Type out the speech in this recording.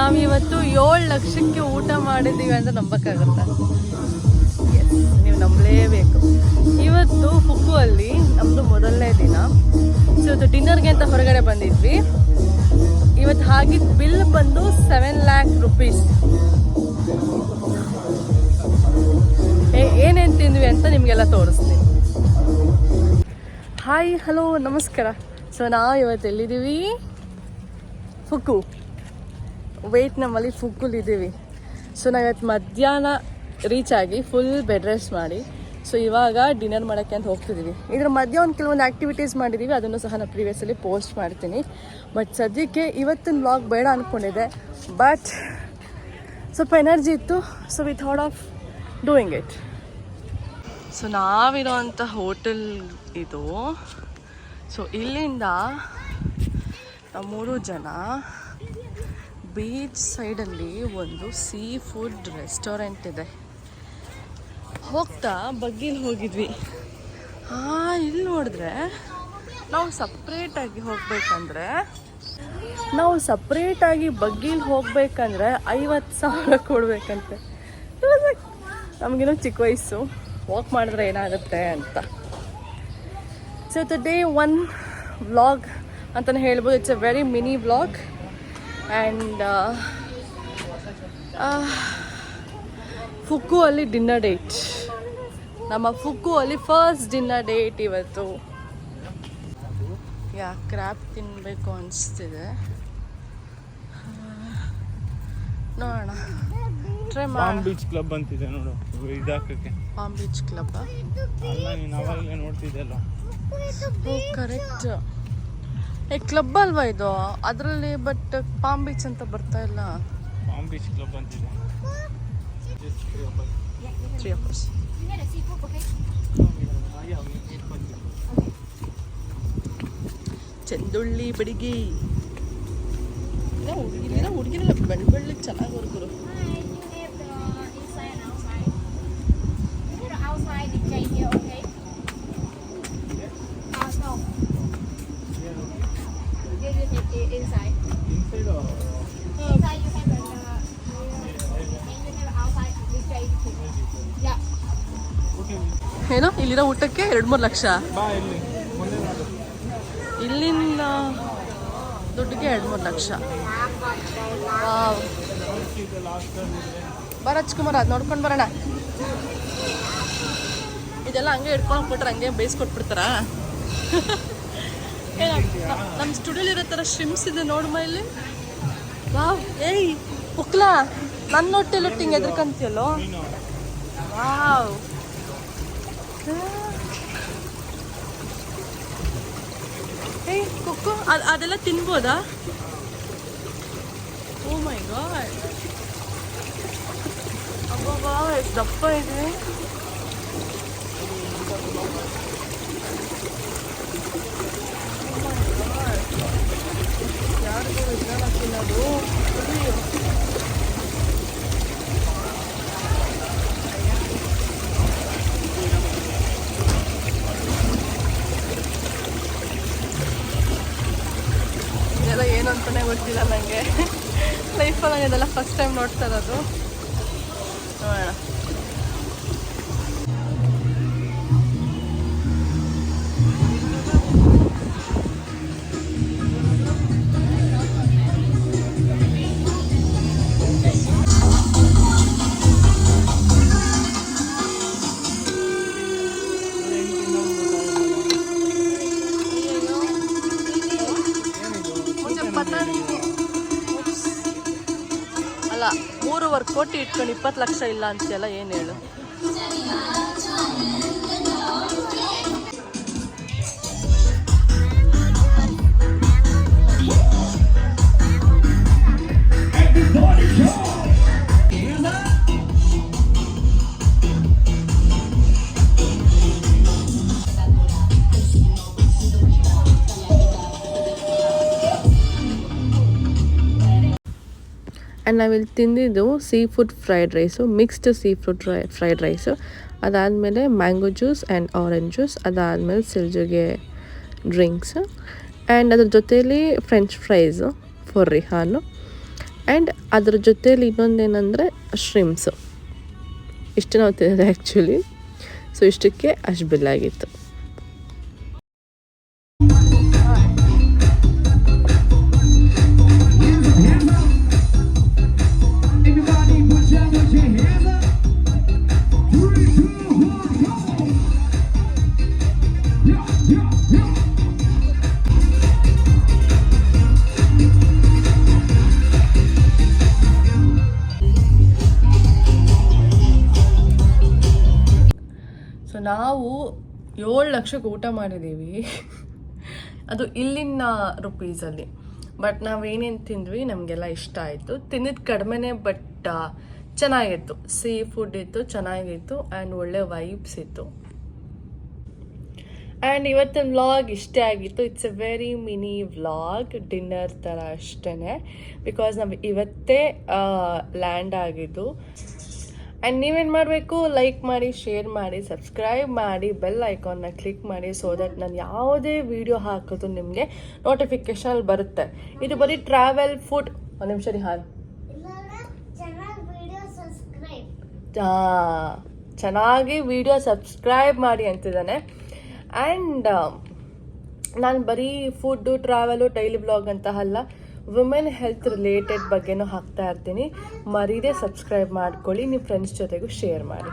ನಾವಿವತ್ತು ಏಳು ಲಕ್ಷಕ್ಕೆ ಊಟ ಮಾಡಿದ್ದೀವಿ ಅಂತ ನಂಬಕ್ಕಾಗತ್ತಾ? ನೀವು ನಂಬಲೇಬೇಕು. ಇವತ್ತು ಪುಕ್ಕು ಅಲ್ಲಿ ನಮ್ಮದು ಮೊದಲನೇ ದಿನ. ಸೊ ಇವತ್ತು ಡಿನ್ನರ್ಗೆ ಅಂತ ಹೊರಗಡೆ ಬಂದಿದ್ವಿ. ಇವತ್ತು ಹಾಗಿದ್ದ ಬಿಲ್ ಬಂದು ಸೆವೆನ್ ಲ್ಯಾಕ್ ರುಪೀಸ್ ಏನೇನು ತಿಂದ್ವಿ ಅಂತ ನಿಮಗೆಲ್ಲ ತೋರಿಸ್ತೀನಿ. ಹಾಯ್ ಹಲೋ ನಮಸ್ಕಾರ. ಸೊ ನಾವು ಇವತ್ತು ಎಲ್ಲಿದ್ದೀವಿ? ಫುಕ್ಕು ವೆಯ್ಟ್ ನಮ್ಮಲ್ಲಿ ಫುಕ್ಕುಲಿದ್ದೀವಿ ಸೊ ನಾವು ಇವತ್ತು ಮಧ್ಯಾಹ್ನ ರೀಚ್ ಆಗಿ ಫುಲ್ ಬೆಡ್ ರೆಸ್ಟ್ ಮಾಡಿ ಸೊ ಇವಾಗ ಡಿನ್ನರ್ ಮಾಡೋಕ್ಕೆ ಅಂತ ಹೋಗ್ತಿದ್ದೀವಿ ಇದ್ರ ಮಧ್ಯ ಒಂದು ಕೆಲವೊಂದು ಆ್ಯಕ್ಟಿವಿಟೀಸ್ ಮಾಡಿದ್ದೀವಿ ಅದನ್ನು ಸಹ ನಾನು ಪ್ರೀವಿಯಸ್ಸಲ್ಲಿ ಪೋಸ್ಟ್ ಮಾಡ್ತೀನಿ. ಬಟ್ ಸದ್ಯಕ್ಕೆ ಇವತ್ತಿನ ಬ್ಲಾಗ್ ಬೇಡ ಅಂದ್ಕೊಂಡಿದ್ದೆ ಬಟ್ ಸ್ವಲ್ಪ ಎನರ್ಜಿ ಇತ್ತು so we thought of doing it so ನಾವಿರೋವಂಥ hotel ಇದು. ಸೊ ಇಲ್ಲಿಂದ ಮೂರು ಜನ ಬೀಚ್ ಸೈಡಲ್ಲಿ ಒಂದು ಸೀ ಫುಡ್ ರೆಸ್ಟೋರೆಂಟ್ ಇದೆ. ಹೋಗ್ತಾ ಬಗ್ಗಿಲ್ ಹೋಗಿದ್ವಿ. ಹಾಂ, ಇಲ್ಲಿ ನೋಡಿದ್ರೆ ನಾವು ಸಪ್ರೇಟಾಗಿ ಹೋಗ್ಬೇಕಂದ್ರೆ ನಾವು ಸಪ್ರೇಟಾಗಿ ಬಗ್ಗಿಲ್ ಹೋಗ್ಬೇಕಂದ್ರೆ ಐವತ್ತು ಸಾವಿರ ಕೊಡ್ಬೇಕಂತೆ. ನಮಗಿನ್ನೂ ಚಿಕ್ಕ ವಯಸ್ಸು. ವಾಕ್ ಮಾಡಿದ್ರೆ ಏನಾಗುತ್ತೆ ಅಂತ. So the day one vlog ಅಂತಲೇ ಹೇಳ್ಬೋದು. It's a very mini vlog and ಫುಕ್ಕು ಅಲ್ಲಿ ಡಿನ್ನರ್ ಡೇಟ್ ನಮ್ಮ ಫುಕ್ಕು ಅಲ್ಲಿ ಫಸ್ಟ್ ಡಿನ್ನರ್ ಡೇಟ್ ಇವತ್ತು. ಯಾ ಕ್ರ್ಯಾಪ್ ತಿನ್ನಬೇಕು ಅನಿಸ್ತಿದೆ. ನೋಡೋಣ. ಟ್ರೈ ಬೀಚ್ ಕ್ಲಬ್ ಅಂತಿದೆ ನೋಡು. ಇದಾಕಕ್ಕೆ. ಪಾಮ್ ಬೀಚ್ ಕ್ಲಬ್ ಅಲ್ಲ ನೀನು ಅವಾಗಲೇ ನೋಡ್ತಿದ್ದಲ್ಲ ಓ ಕರೆಕ್ಟ್ ಏ ಕ್ಲಬ್ ಅಲ್ವಾ ಇದು? ಅದರಲ್ಲಿ ಬಟ್ ಪಾಮ್ ಬೀಚ್ ಅಂತ ಬರ್ತಾ ಇಲ್ಲ. ಪಾಮ್ ಬೀಚ್ ಕ್ಲಬ್ ಅಂತಿದೆ. ತ್ರೀ ಚೆಂದುಳ್ಳಿ ಬಡಿಗೆ. ಹುಡುಗಿನ ಹುಡುಗಿರೆಲ್ಲ ಬೆಳ್ಳ ಬೆಳ್ಳಗೆ ಚೆನ್ನಾಗಿ ಏನೋ ಇಲ್ಲಿರೋ ಊಟಕ್ಕೆ ಎರಡು ಮೂರು ಲಕ್ಷ. ಇಲ್ಲಿಂದ ದುಡ್ಡಿಗೆ ಎರಡು ಮೂರು ಲಕ್ಷ. ಬರ ಕುಮಾರ್ ಅದು ನೋಡ್ಕೊಂಡು ಬರೋಣ. ಇದೆಲ್ಲ ಹಂಗೆ ಇಟ್ಕೊಂಡು ಕೊಟ್ರೆ ಹಂಗೆ ಬೇಯಿಸ್ಕೊಟ್ಬಿಡ್ತಾರಾ? ನಮ್ಮ ಸ್ಟುಡಿಯೋಲಿ ಇರೋ ಥರ ಶ್ರಿಮ್ಸ್ ಇದೆ ನೋಡಮ್ಮ ಇಲ್ಲಿ. ವಾವ್ ಏಯ್ ಉಕ್ಲಾ ನನ್ನ ಹೊಟ್ಟೆಲಿ ಹಿಂಗೆ ಎದ್ರಕಂತೀಯಲ್ಲೋ wow. ಏಯ್ ಕುಕ್ಕು ಅದು ಅದೆಲ್ಲ ತಿನ್ಬೋದಾ ಓ ಮೈ ಗಾಡ್ ಅಬ್ಬಬ್ಬಾ ಎಷ್ಟು ದಪ್ಪ ಇದೆ ಯಾರಿಗೂ ಇದನ್ನ ತಿನ್ನೋದು ಇದೆಲ್ಲ ಏನು ಅಂತಲೇ ಗೊತ್ತಿಲ್ಲ ನನಗೆ ಲೈಫಲ್ಲಿ ನಾನು ಇದೆಲ್ಲ ಫಸ್ಟ್ ಟೈಮ್ ನೋಡ್ತಾ ಇರೋದು. ನೋಡೋಣ. ಕೋಟಿ ಇಟ್ಕೊಂಡು ಇಪ್ಪತ್ತು ಲಕ್ಷ ಇಲ್ಲ ಅಂತೆಲ್ಲ ಏನು ಹೇಳು? ಆ್ಯಂಡ್ ನಾವಿಲ್ಲಿ ತಿಂದಿದ್ದು seafood fried rice mixed seafood fry fried rice ಅದಾದಮೇಲೆ mango juice and orange juice ಅದಾದಮೇಲೆ ಸಿಲ್ಜುಗೆ ಡ್ರಿಂಕ್ಸ್ ಆ್ಯಂಡ್ ಅದ್ರ ಜೊತೇಲಿ ಫ್ರೆಂಚ್ ಫ್ರೈಸು ಫಾರ್ ರಿಹಾನು ಆ್ಯಂಡ್ ಅದ್ರ ಜೊತೇಲಿ ಇನ್ನೊಂದೇನೆಂದರೆ ಶ್ರಿಮ್ಸು ಇಷ್ಟು ನಾವು ತಿನ್ನೋದು ಆ್ಯಕ್ಚುಲಿ ಸೊ ಇಷ್ಟಕ್ಕೆ ಅಷ್ಟು ಬಿಲ್ ಆಗಿತ್ತು. ನಾವು ಏಳು ಲಕ್ಷಕ್ಕೆ ಊಟ ಮಾಡಿದ್ದೀವಿ. ಅದು ಇಲ್ಲಿನ ರುಪೀಸಲ್ಲಿ ಬಟ್ ನಾವೇನೇನು ತಿಂದ್ವಿ ನಮಗೆಲ್ಲ ಇಷ್ಟ ಆಯಿತು. ತಿಂದಿದ್ದು ಕಡಿಮೆನೇ ಬಟ್ ಚೆನ್ನಾಗಿತ್ತು. ಸೀ ಫುಡ್ ಇತ್ತು, ಚೆನ್ನಾಗಿತ್ತು ಆ್ಯಂಡ್ ಒಳ್ಳೆ ವೈಬ್ಸ್ ಇತ್ತು. ಆ್ಯಂಡ್ ಇವತ್ತಿನ ವ್ಲಾಗ್ ಇಷ್ಟೇ ಆಗಿತ್ತು. It's a very mini vlog dinner ಥರ ಅಷ್ಟೇ ಬಿಕಾಸ್ ನಾವು ಇವತ್ತೇ ಲ್ಯಾಂಡ್ ಆಗಿದ್ದು. ಆ್ಯಂಡ್ ನೀವೇನು ಮಾಡಬೇಕು? ಲೈಕ್ ಮಾಡಿ ಶೇರ್ ಮಾಡಿ ಸಬ್ಸ್ಕ್ರೈಬ್ ಮಾಡಿ ಬೆಲ್ ಐಕಾನ್ನ ಕ್ಲಿಕ್ ಮಾಡಿ ಸೊ ದಟ್ ನಾನು ಯಾವುದೇ ವೀಡಿಯೋ ಹಾಕೋದು ನಿಮಗೆ ನೋಟಿಫಿಕೇಶನ್ ಬರುತ್ತೆ. ಇದು ಬರೀ ಟ್ರಾವೆಲ್ ಫುಡ್ ಒಂದು ನಿಮಿಷ ರೀ ಹಾಲ್ ಚೆನ್ನಾಗಿ ವಿಡಿಯೋ ಸಬ್ಸ್ಕ್ರೈಬ್ ಮಾಡಿ ಅಂತಿದ್ದಾನೆ. ಆ್ಯಂಡ್ ನಾನು ಬರೀ ಫುಡ್ಡು ಟ್ರಾವೆಲು ಡೈಲಿ ಬ್ಲಾಗ್ ಅಂತ ಅಲ್ಲ. ವುಮೆನ್ ಹೆಲ್ತ್ ರಿಲೇಟೆಡ್ ಬಗ್ಗೆನೂ ಹಾಕ್ತಾ ಇರ್ತೀನಿ. ಮರೀದೆ ಸಬ್ಸ್ಕ್ರೈಬ್ ಮಾಡ್ಕೊಳ್ಳಿ ನಿಮ್ಮ ಫ್ರೆಂಡ್ಸ್ ಜೊತೆಗೂ ಶೇರ್ ಮಾಡಿ.